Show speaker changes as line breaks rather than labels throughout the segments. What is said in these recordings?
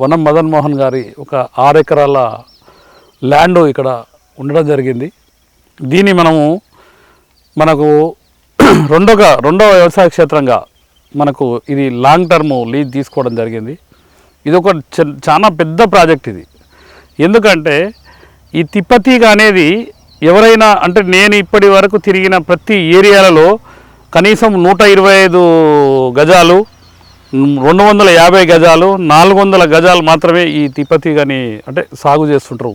వనం మదన్ మోహన్ గారి ఒక ఆరు ఎకరాల ల్యాండ్ ఇక్కడ ఉండడం జరిగింది. దీన్ని మనము మనకు రెండవ రెండవ వ్యవసాయ క్షేత్రంగా మనకు ఇది లాంగ్ టర్మ్ లీజ్ తీసుకోవడం జరిగింది. ఇది ఒక చాలా పెద్ద ప్రాజెక్ట్ ఇది. ఎందుకంటే ఈ తిప్పతీగ అనేది ఎవరైనా అంటే నేను ఇప్పటి వరకు తిరిగిన ప్రతి ఏరియాలలో కనీసం నూట ఇరవై ఐదు గజాలు రెండు వందల యాభై గజాలు నాలుగు వందల గజాలు మాత్రమే ఈ తిప్పతీగని అంటే సాగు చేస్తుంటారు.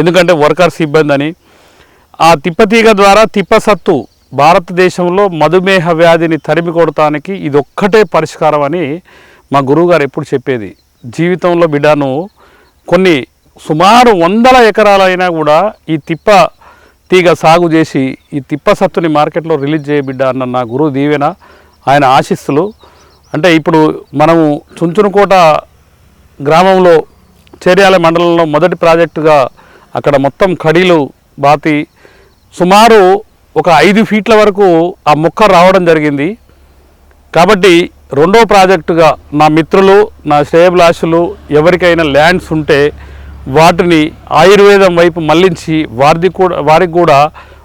ఎందుకంటే వర్కర్స్ ఇబ్బంది అని ఆ తిప్పతీగ ద్వారా తిప్పసత్తు భారతదేశంలో మధుమేహ వ్యాధిని తరిమి కొడటానికి ఇది ఒక్కటే పరిష్కారం అని మా గురువుగారు ఎప్పుడు చెప్పేది. జీవితంలో బిడ్డను కొన్ని సుమారు వందల ఎకరాలైనా కూడా ఈ తిప్ప తీగ సాగు చేసి ఈ తిప్ప సత్తుని మార్కెట్లో రిలీజ్ చేయబిడ్డ అన్న నా గురువు దీవెన. ఆయన ఆశిస్సులు. అంటే ఇప్పుడు మనము చుంచునుకోట గ్రామంలో చేర్యాల మండలంలో మొదటి ప్రాజెక్టుగా అక్కడ మొత్తం కడీలు బాతి సుమారు ఒక ఐదు ఫీట్ల వరకు ఆ మొక్క రావడం జరిగింది. కాబట్టి రెండో ప్రాజెక్టుగా నా మిత్రులు నా శ్రేయభిలాషులు ఎవరికైనా ల్యాండ్స్ ఉంటే వాటిని ఆయుర్వేదం వైపు మళ్ళించి వారిది కూడా వారికి కూడా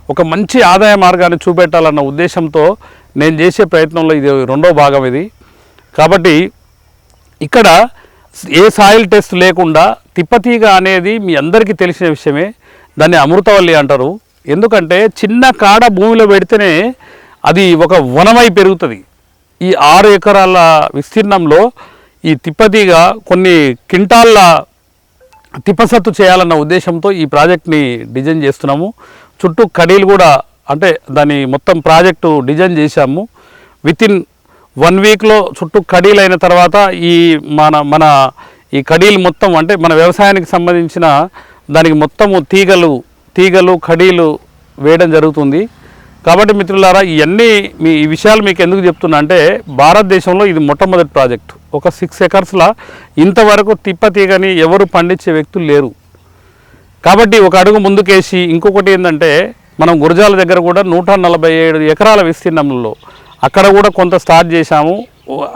ఒక మంచి ఆదాయ మార్గాన్ని చూపెట్టాలన్న ఉద్దేశంతో నేను చేసే ప్రయత్నంలో ఇది రెండో భాగం ఇది. కాబట్టి ఇక్కడ ఏ సాయిల్ టెస్ట్ లేకుండా తిప్పతీగ అనేది మీ అందరికీ తెలిసిన విషయమే. దాన్ని అమృతవల్లి అంటారు. ఎందుకంటే చిన్న కాడ భూమిలో పెడితేనే అది ఒక వనమై పెరుగుతుంది. ఈ ఆరు ఎకరాల విస్తీర్ణంలో ఈ తిప్పతీగ కొన్ని కింటాళ్ళ తిప్పసత్తు చేయాలన్న ఉద్దేశంతో ఈ ప్రాజెక్ట్ని డిజైన్ చేస్తున్నాము. చుట్టూ కడీలు కూడా అంటే దాని మొత్తం ప్రాజెక్టు డిజైన్ చేశాము. విత్ ఇన్ వన్ వీక్లో చుట్టూ కడీలు అయిన తర్వాత ఈ మన మన ఈ కడీలు మొత్తం అంటే మన వ్యవసాయానికి సంబంధించిన దానికి మొత్తము తీగలు తీగలు కడీలు వేయడం జరుగుతుంది. కాబట్టి మిత్రులారా ఇవన్నీ మీ ఈ విషయాలు మీకు ఎందుకు చెప్తున్నా అంటే భారతదేశంలో ఇది మొట్టమొదటి ప్రాజెక్టు. ఒక సిక్స్ ఎకర్స్లా ఇంతవరకు తిప్ప తీగని ఎవరు పండించే వ్యక్తులు లేరు. కాబట్టి ఒక అడుగు ముందుకేసి ఇంకొకటి ఏంటంటే మనం గురజాల దగ్గర కూడా నూట నలభై ఏడు ఎకరాల విస్తీర్ణంలో అక్కడ కూడా కొంత స్టార్ట్ చేశాము.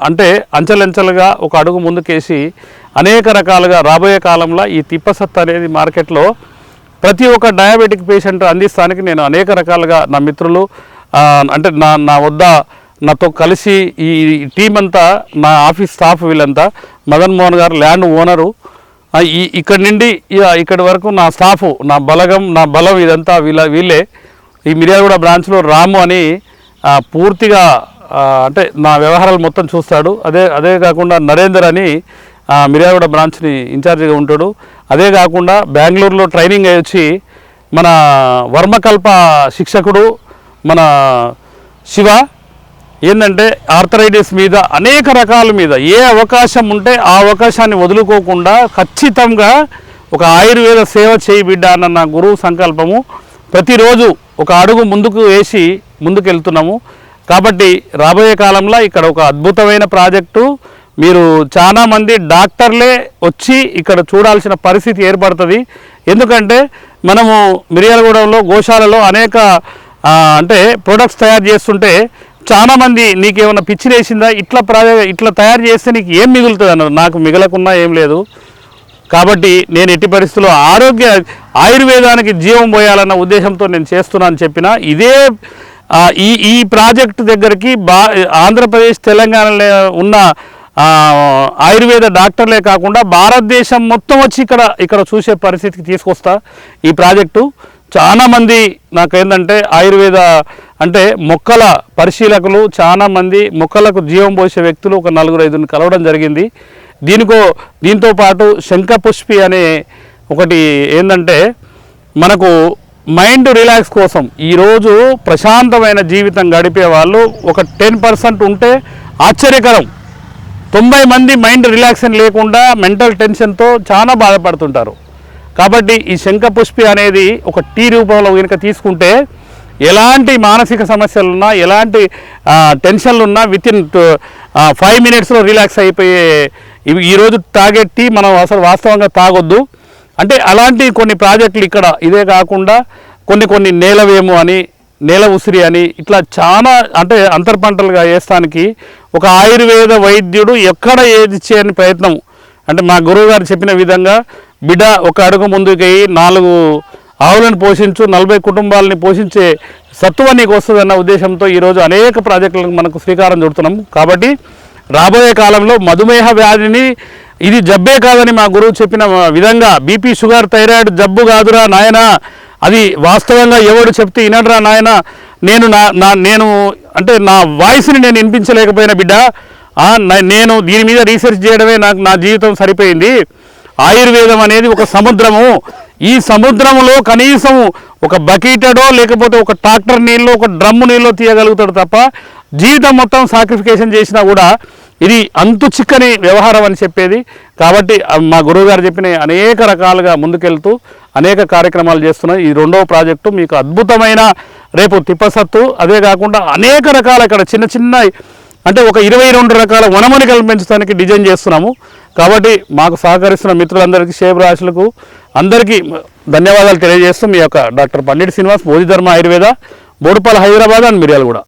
అంటే అంచెలంచెలుగా ఒక అడుగు ముందుకేసి అనేక రకాలుగా రాబోయే కాలంలో ఈ తిప్పసత్తు అనేది మార్కెట్లో ప్రతి ఒక్క డయాబెటిక్ పేషెంట్ అందిస్తానికి నేను అనేక రకాలుగా నా మిత్రులు అంటే నా నా వద్ద నాతో కలిసి ఈ టీం అంతా నా ఆఫీస్ స్టాఫ్ వీళ్ళంతా మదన్ మోహన్ గారు ల్యాండ్ ఓనరు ఈ ఇక్కడి నుండి ఇక ఇక్కడి వరకు నా స్టాఫ్ నా బలగం నా బలం ఇదంతా వీళ్ళ వీళ్ళే. ఈ మిర్యాలగూడ బ్రాంచ్లో రాము అని పూర్తిగా అంటే నా వ్యవహారాలు మొత్తం చూస్తాడు. అదే అదే కాకుండా నరేందర్ అని మిర్యాగూడ బ్రాంచ్ని ఇన్ఛార్జిగా ఉంటాడు. అదే కాకుండా బెంగళూరులో ట్రైనింగ్ అయ్యి వచ్చి మన వర్మకల్ప శిక్షకుడు మన శివ ఏంటంటే ఆర్థరైటిస్ మీద అనేక రకాల మీద ఏ అవకాశం ఉంటే ఆ అవకాశాన్ని వదులుకోకుండా ఖచ్చితంగా ఒక ఆయుర్వేద సేవ చేయి బిడ్డ అన్న నా గురువు సంకల్పము ప్రతిరోజు ఒక అడుగు ముందుకు వేసి ముందుకెళ్తున్నాము. కాబట్టి రాబోయే కాలంలో ఇక్కడ ఒక అద్భుతమైన ప్రాజెక్టు. మీరు చాలామంది డాక్టర్లే వచ్చి ఇక్కడ చూడాల్సిన పరిస్థితి ఏర్పడుతుంది. ఎందుకంటే మనము మిరియాలగూడెంలో గోశాలలో అనేక అంటే ప్రొడక్ట్స్ తయారు చేస్తుంటే చాలామంది నీకేమైనా పిచ్చి వేసిందా ఇట్లా ప్రాజెక్ట్ ఇట్లా తయారు చేస్తే నీకు ఏం మిగులుతుంది అన్నారు నాకు మిగలకున్నా ఏం లేదు. కాబట్టి నేను ఎట్టి పరిస్థితుల్లో ఆరోగ్య ఆయుర్వేదానికి జీవం పోయాలన్న ఉద్దేశంతో నేను చేస్తున్నాను చెప్పిన ఇదే ఈ ఈ ప్రాజెక్టు దగ్గరికి బా ఆంధ్రప్రదేశ్ తెలంగాణలో ఉన్న ఆయుర్వేద డాక్టర్లే కాకుండా భారతదేశం మొత్తం వచ్చి ఇక్కడ ఇక్కడ చూసే పరిస్థితికి తీసుకొస్తా ఈ ప్రాజెక్టు. చాలామంది నాకేంటంటే ఆయుర్వేద అంటే మొక్కల పరిశీలకులు చాలామంది మొక్కలకు జీవం పోసే వ్యక్తులు ఒక నలుగురు ఐదుని కలవడం జరిగింది. దీనికో దీంతో పాటు శంఖపుష్పి అనే ఒకటి ఏంటంటే మనకు మైండ్ రిలాక్స్ కోసం ఈరోజు ప్రశాంతమైన జీవితం గడిపే వాళ్ళు ఒక టెన్ పర్సెంట్ ఉంటే ఆశ్చర్యకరం. తొంభై మంది మైండ్ రిలాక్సేషన్ లేకుండా మెంటల్ టెన్షన్తో చాలా బాధపడుతుంటారు. కాబట్టి ఈ శంఖపుష్పి అనేది ఒక టీ రూపంలో కనుక తీసుకుంటే ఎలాంటి మానసిక సమస్యలున్నా ఎలాంటి టెన్షన్లున్నా టెన్షన్లు విత్ ఇన్ ఫైవ్ మినిట్స్లో రిలాక్స్ అయిపోయే ఇవి ఈరోజు తాగే టీ మనం అసలు వాస్తవంగా తాగొద్దు. అంటే అలాంటి కొన్ని ప్రాజెక్టులు ఇక్కడ ఇదే కాకుండా కొన్ని కొన్ని నేలవేము అని నేల ఉసిరి అని ఇట్లా చాలా అంటే అంతర్ పంటలుగా వేస్తానికి ఒక ఆయుర్వేద వైద్యుడు ఎక్కడ ఏది చేయని ప్రయత్నం. అంటే మా గురువు గారు చెప్పిన విధంగా బిడ్డ ఒక అడుగు ముందుకి నాలుగు ఆవులను పోషించు నలభై కుటుంబాలని పోషించే సత్తువ నీకు వస్తుందన్న ఉద్దేశంతో ఈరోజు అనేక ప్రాజెక్టులకు మనకు శ్రీకారం చుడుతున్నాం. కాబట్టి రాబోయే కాలంలో మధుమేహ వ్యాధిని ఇది జబ్బే కాదని మా గురువు చెప్పిన విధంగా బీపీ షుగర్ థైరాయిడ్ జబ్బు కాదురా నాయన. అది వాస్తవంగా ఎవడు చెప్తే వినడరా నాయన. నేను నా నా నేను అంటే నా వాయిస్ని నేను వినిపించలేకపోయిన బిడ్డ. నేను దీని మీద రీసెర్చ్ చేయడమే నాకు నా జీవితం సరిపోయింది. ఆయుర్వేదం అనేది ఒక సముద్రము. ఈ సముద్రంలో కనీసం ఒక బకెటడో లేకపోతే ఒక ట్రాక్టర్ నీళ్ళు ఒక డ్రమ్ము నీళ్ళు తీయగలుగుతాడు తప్ప జీవితం మొత్తం సాక్రిఫికేషన్ చేసినా కూడా ఇది అంతు చిక్కని వ్యవహారం అని చెప్పేది. కాబట్టి మా గురువు గారు చెప్పిన అనేక రకాలుగా ముందుకెళ్తూ అనేక కార్యక్రమాలు చేస్తున్నాం ఈ రెండవ ప్రాజెక్టు మీకు అద్భుతమైన రేపు తిప్పసత్తు. అదే కాకుండా అనేక రకాల ఇక్కడ చిన్న చిన్న అంటే ఒక ఇరవై రెండు రకాల వనమని పెంచడానికి డిజైన్ చేస్తున్నాము. కాబట్టి మాకు సహకరిస్తున్న మిత్రులందరికీ షేబ్ రాశులకు అందరికీ ధన్యవాదాలు తెలియజేస్తూ మీ యొక్క డాక్టర్ పండిట్ శ్రీనివాస్ బోధిధర్మ ఆయుర్వేద బోడుపాల హైదరాబాద్ అండ్ మిర్యాలగూడ.